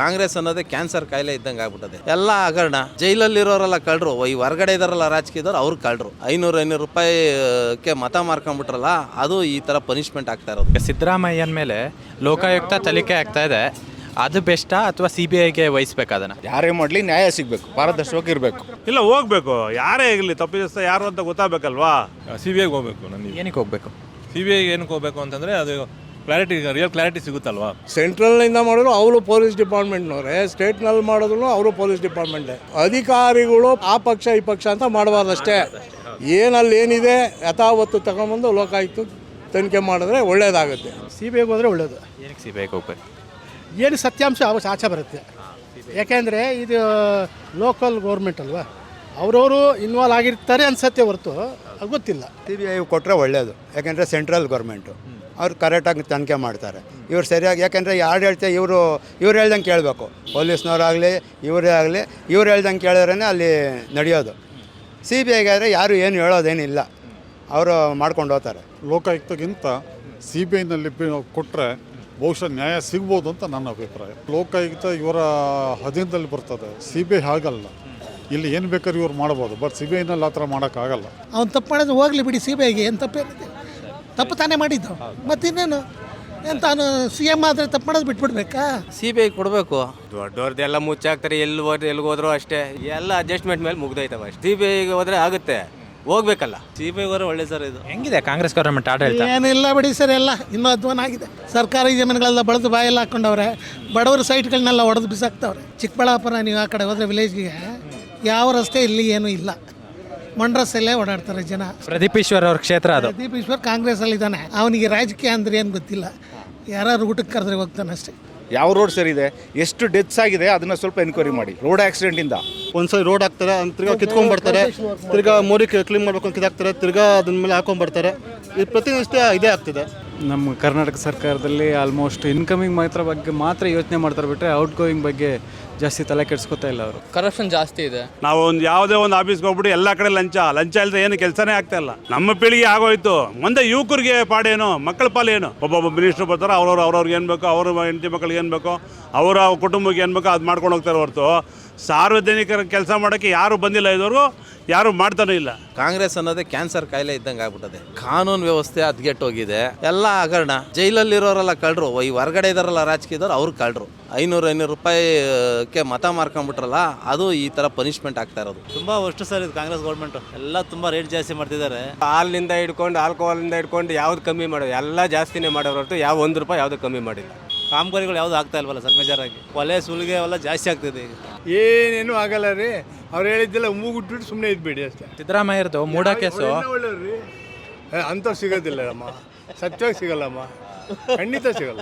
ಕಾಂಗ್ರೆಸ್ ಅನ್ನೋದೇ ಕ್ಯಾನ್ಸರ್ ಕಾಯಿಲೆ ಇದ್ದಂಗೆ ಆಗ್ಬಿಟ್ಟದೆ. ಎಲ್ಲ ಹಗರಣ. ಜೈಲಲ್ಲಿರೋರೆಲ್ಲ ಕಳ್ರು. ಈ ಹೊರಗಡೆ ಇದಾರಲ್ಲ ರಾಜಕೀಯದವ್ರು ಅವ್ರು ಕಳ್ರು. ಐನೂರು ಐನೂರು ರೂಪಾಯಿಗೆ ಮತ ಮಾರ್ಕೊಂಡ್ಬಿಟ್ರಲ್ಲ ಅದು ಈ ಥರ ಪನಿಷ್ಮೆಂಟ್ ಆಗ್ತಾ ಇರೋದು. ಸಿದ್ದರಾಮಯ್ಯನ ಮೇಲೆ ಲೋಕಾಯುಕ್ತ ತನಿಖೆ ಆಗ್ತಾ ಇದೆ. ಅದು ಬೆಸ್ಟಾ ಅಥವಾ ಸಿ ಬಿ ಐಗೆ ವಹಿಸ್ಬೇಕು ಅದನ್ನು? ಯಾರೇ ಮಾಡಲಿ ನ್ಯಾಯ ಸಿಗಬೇಕು. ಪಾರದರ್ಶಕವಾಗಿ ಇರಬೇಕು. ಇಲ್ಲ ಹೋಗ್ಬೇಕು. ಯಾರೇ ಇರಲಿ ತಪ್ಪಿಸ್ತ ಯಾರು ಅಂತ ಗೊತ್ತಾಗಬೇಕಲ್ವಾ? ಸಿ ಬಿ ಐಗೆ ಹೋಗ್ಬೇಕು ನನಗೆ. ಏನಕ್ಕೆ ಹೋಗ್ಬೇಕು? ಸಿ ಬಿ ಐಗೆ ಏನಕ್ಕೆ ಹೋಗ್ಬೇಕು ಅಂತಂದರೆ ಅದು ಕ್ಲಾರಿಟಿ ರಿಯಲ್ ಕ್ಲಾರಿಟಿ ಸಿಗುತ್ತಲ್ವಾ? ಸೆಂಟ್ರಲ್ನಿಂದ ಮಾಡಿದ್ರು ಅವರು ಪೊಲೀಸ್ ಡಿಪಾರ್ಟ್ಮೆಂಟ್ನವರೇ ಸ್ಟೇಟ್ನಲ್ಲಿ ಮಾಡಿದ್ರು ಅವರು ಪೊಲೀಸ್ ಡಿಪಾರ್ಟ್ಮೆಂಟೇ ಅಧಿಕಾರಿಗಳು ಆ ಪಕ್ಷ ಈ ಪಕ್ಷ ಅಂತ ಮಾಡಬಾರ್ದಷ್ಟೇ. ಏನಲ್ಲಿ ಏನಿದೆ ಯಥಾವತ್ತು ತಗೊಂಬಂದು ಲೋಕಾಯುಕ್ತ ತನಿಖೆ ಮಾಡಿದ್ರೆ ಒಳ್ಳೇದಾಗುತ್ತೆ. ಸಿ ಬಿ ಐಗೆ ಹೋದರೆ ಒಳ್ಳೆಯದು ಏನಕ್ಕೆ ಸಿ ಬಿ ಐಗೆ ಹೋಗ್ಬೇಕು? ಏನು ಸತ್ಯಾಂಶ ಅವಶ್ಯ ಆಚೆ ಬರುತ್ತೆ. ಯಾಕೆಂದರೆ ಇದು ಲೋಕಲ್ ಗೌರ್ಮೆಂಟ್ ಅಲ್ವಾ? ಅವರವರು ಇನ್ವಾಲ್ವ್ ಆಗಿರ್ತಾರೆ ಅನ್ಸತ್ತೆ ಹೊರತು ಅದು ಗೊತ್ತಿಲ್ಲ. ಸಿ ಬಿ ಐ ಕೊಟ್ಟರೆ ಒಳ್ಳೆಯದು ಯಾಕೆಂದರೆ ಸೆಂಟ್ರಲ್ ಗೌರ್ಮೆಂಟು ಅವ್ರು ಕರೆಕ್ಟಾಗಿ ತನಿಖೆ ಮಾಡ್ತಾರೆ. ಇವ್ರು ಸರಿಯಾಗಿ ಯಾಕೆಂದರೆ ಯಾರು ಹೇಳ್ತಾರೆ ಇವರು ಇವ್ರು ಹೇಳ್ದಂಗೆ ಕೇಳಬೇಕು. ಪೊಲೀಸ್ನವರಾಗಲಿ ಇವರೇ ಆಗಲಿ ಇವ್ರು ಹೇಳ್ದಂಗೆ ಕೇಳಿದ್ರೇ ಅಲ್ಲಿ ನಡೆಯೋದು. ಸಿ ಬಿ ಐಗೆ ಆದರೆ ಯಾರು ಏನು ಹೇಳೋದೇನಿಲ್ಲ. ಅವರು ಮಾಡ್ಕೊಂಡು ಹೋಗ್ತಾರೆ. ಲೋಕಾಯುಕ್ತಗಿಂತ ಸಿ ಬಿ ಐನಲ್ಲಿ ಕೊಟ್ಟರೆ ಬಹುಶಃ ನ್ಯಾಯ ಸಿಗ್ಬೋದು ಅಂತ ನನ್ನ ಅಭಿಪ್ರಾಯ. ಲೋಕಾಯುಕ್ತ ಇವರ ಅಧೀನದಲ್ಲಿ ಬರ್ತದೆ. ಸಿ ಬಿ ಐ ಆಗಲ್ಲ ಇಲ್ಲಿ ಏನು ಬೇಕಾದ್ರೂ ಇವ್ರು ಮಾಡ್ಬೋದು. ಬಟ್ ಸಿ ಬಿ ಐನಲ್ಲಿ ಆ ಥರ ಮಾಡೋಕ್ಕಾಗಲ್ಲ. ಅವ್ನು ತಪ್ಪು ಮಾಡಿದ್ರೆ ಹೋಗಲಿ ಬಿಡಿ ಸಿ ಬಿ ಐಗೆ ಏನು ತಪ್ಪೇನಿದೆ? ತಪ್ಪು ತಾನೇ ಮಾಡಿದ್ದು. ಮತ್ತಿನ್ನೇನು ಏನು ತಾನು ಸಿ ಎಂ ಆದರೆ ತಪ್ಪು ಮಾಡೋದು ಬಿಟ್ಬಿಡ್ಬೇಕಾ? ಸಿ ಬಿ ಐ ಕೊಡಬೇಕು. ದೊಡ್ಡವ್ರದ್ದೆಲ್ಲ ಮುಚ್ಚಾಕ್ತಾರೆ ಎಲ್ಲಿ ಹೋದ್ರೆ ಎಲ್ಲಿಗೆ ಹೋದ್ರು ಅಷ್ಟೇ. ಎಲ್ಲ ಅಡ್ಜಸ್ಟ್ಮೆಂಟ್ ಮೇಲೆ ಮುಗ್ದೈತವ ಅಷ್ಟೇ. ಸಿ ಬಿ ಐಗೆ ಹೋದ್ರೆ ಆಗುತ್ತೆ. ಹೋಗ್ಬೇಕಲ್ಲ. ಸಿ ಬಿ ಐ ಹೋದ್ರೆ ಒಳ್ಳೆ ಸರ್ ಇದು. ಹೆಂಗಿದೆ ಕಾಂಗ್ರೆಸ್ ಗೌರ್ಮೆಂಟ್ ಆಡಳಿತ? ಏನಿಲ್ಲ ಬಿಡಿ ಸರ್ ಎಲ್ಲ ಇನ್ನೂ ಅಧ್ವಾನ ಆಗಿದೆ. ಸರ್ಕಾರಿ ಜಮೀನುಗಳೆಲ್ಲ ಬಳದು ಬಾಯೆಲ್ಲ ಹಾಕೊಂಡವ್ರೆ ಬಡವರ ಸೈಟ್ಗಳನ್ನೆಲ್ಲ ಹೊಡೆದು ಬಿಸಾಕ್ತವ್ರೆ. ಚಿಕ್ಕಬಳ್ಳಾಪುರ ನೀವು ಆ ಕಡೆ ಹೋದ್ರೆ ವಿಲೇಜ್ಗೆ ಯಾವ ರಸ್ತೆ ಇಲ್ಲಿ ಏನೂ ಇಲ್ಲ. ಮೊಂಡ್ರಸ್ಸಲ್ಲೇ ಓಡಾಡ್ತಾರೆ ಜನ. ಪ್ರದೀಪ್ ಈಶ್ವರ್ ಅವ್ರ ಕ್ಷೇತ್ರ ಅದು. ಪ್ರದೀಪ್ ಈಶ್ವರ್ ಕಾಂಗ್ರೆಸ್ಸಲ್ಲಿ ಇದ್ದಾನೆ ಅವನಿಗೆ ರಾಜಕೀಯ ಅಂದ್ರೆ ಏನು ಗೊತ್ತಿಲ್ಲ. ಯಾರು ಊಟಕ್ಕೆ ಕರೆದ್ರೆ ಹೋಗ್ತಾನೆ ಅಷ್ಟೇ. ಯಾವ ರೋಡ್ ಸರ್ ಇದೆ ಎಷ್ಟು ಡೆತ್ಸ್ ಆಗಿದೆ? ಅದನ್ನ ಸ್ವಲ್ಪ ಎನ್ಕ್ವೈರಿ ಮಾಡಿ. ರೋಡ್ ಆಕ್ಸಿಡೆಂಟಿಂದ ಒಂದ್ಸರಿ ರೋಡ್ ಹಾಕ್ತಾರೆ ಅದ್ನ ತಿರ್ಗಾ ಕಿತ್ಕೊಂಡ್ಬರ್ತಾರೆ ತಿರ್ಗಾ ಮೋರಿ ಕ್ಲೀನ್ ಮಾಡ್ಬೇಕು ಅಂತ ಇದಾಗ್ತಾರೆ ತಿರ್ಗಾ ಅದ್ರ ಮೇಲೆ ಹಾಕೊಂಡ್ಬರ್ತಾರೆ ಇದು ಪ್ರತಿನಿತ್ಯ ಇದೇ ಆಗ್ತಿದೆ. ನಮ್ಮ ಕರ್ನಾಟಕ ಸರ್ಕಾರದಲ್ಲಿ ಆಲ್ಮೋಸ್ಟ್ ಇನ್ಕಮಿಂಗ್ ಮಾತ್ರ ಬಗ್ಗೆ ಮಾತ್ರ ಯೋಚನೆ ಮಾಡ್ತಾರೆ ಬಿಟ್ಟರೆ ಔಟ್ ಗೋಯಿಂಗ್ ಬಗ್ಗೆ ಜಾಸ್ತಿ ತಲೆ ಕೆಡಿಸ್ಕೊತಾ ಇಲ್ಲ ಅವರು. ಕರಪ್ಷನ್ ಜಾಸ್ತಿ ಇದೆ. ನಾವು ಒಂದು ಯಾವುದೇ ಒಂದು ಆಫೀಸ್ಗೆ ಹೋಗ್ಬಿಟ್ಟು ಎಲ್ಲ ಕಡೆ ಲಂಚ. ಲಂಚ ಇಲ್ಲದೆ ಏನು ಕೆಲಸನೇ ಆಗ್ತಾ ಇಲ್ಲ. ನಮ್ಮ ಪೀಳಿಗೆ ಆಗೋಯ್ತು. ಮುಂದೆ ಯುವಕರಿಗೆ ಪಾಡೇನು ಮಕ್ಕಳ ಪಾಲೇನು ಒಬ್ಬೊಬ್ಬ ಮಿನಿಸ್ಟರ್ ಬರ್ತಾರೆ ಅವ್ರವ್ರು ಅವ್ರವ್ರಿಗೆ ಏನು ಬೇಕೋ ಅವ್ರ ಹೆಂಡತಿ ಮಕ್ಕಳಿಗೆ ಏನು ಬೇಕೋ ಅವರ ಕುಟುಂಬಕ್ಕೆ ಏನು ಬೇಕೋ ಅದು ಮಾಡ್ಕೊಂಡು ಹೋಗ್ತಾರೆ ಹೊರತು. ಸಾರ್ವಜನಿಕರ ಕೆಲಸ ಮಾಡೋಕ್ಕೆ ಯಾರು ಬಂದಿಲ್ಲ ಇದುವರೆಗೂ. ಯಾರು ಮಾಡ್ತಾನೂ ಇಲ್ಲ. ಕಾಂಗ್ರೆಸ್ ಅನ್ನೋದೇ ಕ್ಯಾನ್ಸರ್ ಕಾಯಿಲೆ ಇದ್ದಂಗೆ ಆಗ್ಬಿಟ್ಟದೆ. ಕಾನೂನು ವ್ಯವಸ್ಥೆ ಅದ್ಗೆಟ್ಟೋಗಿದೆ ಎಲ್ಲ ಹಗರಣ. ಜೈಲಲ್ಲಿ ಇರೋರೆಲ್ಲ ಕಳ್ರು ಈ ಹೊರಗಡೆ ಇದಾರಲ್ಲ ರಾಜಕೀಯದವ್ರು ಅವ್ರು ಕಳ್ರು. ಐನೂರು ಐನೂರು ರೂಪಾಯಿಗೆ ಮತ ಮಾರ್ಕೊಂಡ್ಬಿಟ್ರಲ್ಲ ಅದು ಈ ಥರ ಪನಿಷ್ಮೆಂಟ್ ಆಗ್ತಾ ಇರೋದು. ತುಂಬಾ ಅಷ್ಟು ಸರ್ ಇದು ಕಾಂಗ್ರೆಸ್ ಗೌರ್ಮೆಂಟ್ ಎಲ್ಲ ತುಂಬಾ ರೇಟ್ ಜಾಸ್ತಿ ಮಾಡ್ತಿದ್ದಾರೆ. ಹಾಲಿನಿಂದ ಹಿಡ್ಕೊಂಡು ಆಲ್ಕೋಹಾಲಿಂದ ಹಿಡ್ಕೊಂಡು ಯಾವ್ದು ಕಮ್ಮಿ ಮಾಡೋದು? ಎಲ್ಲ ಜಾಸ್ತಿನೇ ಮಾಡೋರು ಹೊರತು ಯಾವ ಒಂದು ರೂಪಾಯಿ ಯಾವುದು ಕಮ್ಮಿ ಮಾಡಿಲ್ಲ. ಕಾಮಗಾರಿಗಳು ಯಾವುದು ಆಗ್ತಾ ಇಲ್ವಲ್ಲ ಸರ್ ಮೇಜರಾಗಿ? ಕೊಲೆ ಸುಲಿಗೆ ಅವೆಲ್ಲ ಜಾಸ್ತಿ ಆಗ್ತಿದೆ ಈಗ. ಏನೇನು ಆಗಲ್ಲ ರೀ. ಅವ್ರು ಹೇಳಿದ್ದೆಲ್ಲ ಮೂಗುಟ್ಬಿಟ್ಟು ಸುಮ್ಮನೆ ಇದ್ಬಿಡಿ ಅಷ್ಟೇ. ಸಿದ್ದರಾಮಯ್ಯರದು ಮೂಡ ಕೇಸು. ಅಂತ ಅಂಥವ್ರು ಸಿಗೋದಿಲ್ಲ ಅಮ್ಮ. ಸತ್ಯವಾಗಿ ಸಿಗಲ್ಲಮ್ಮ ಖಂಡಿತ ಸಿಗಲ್ಲ.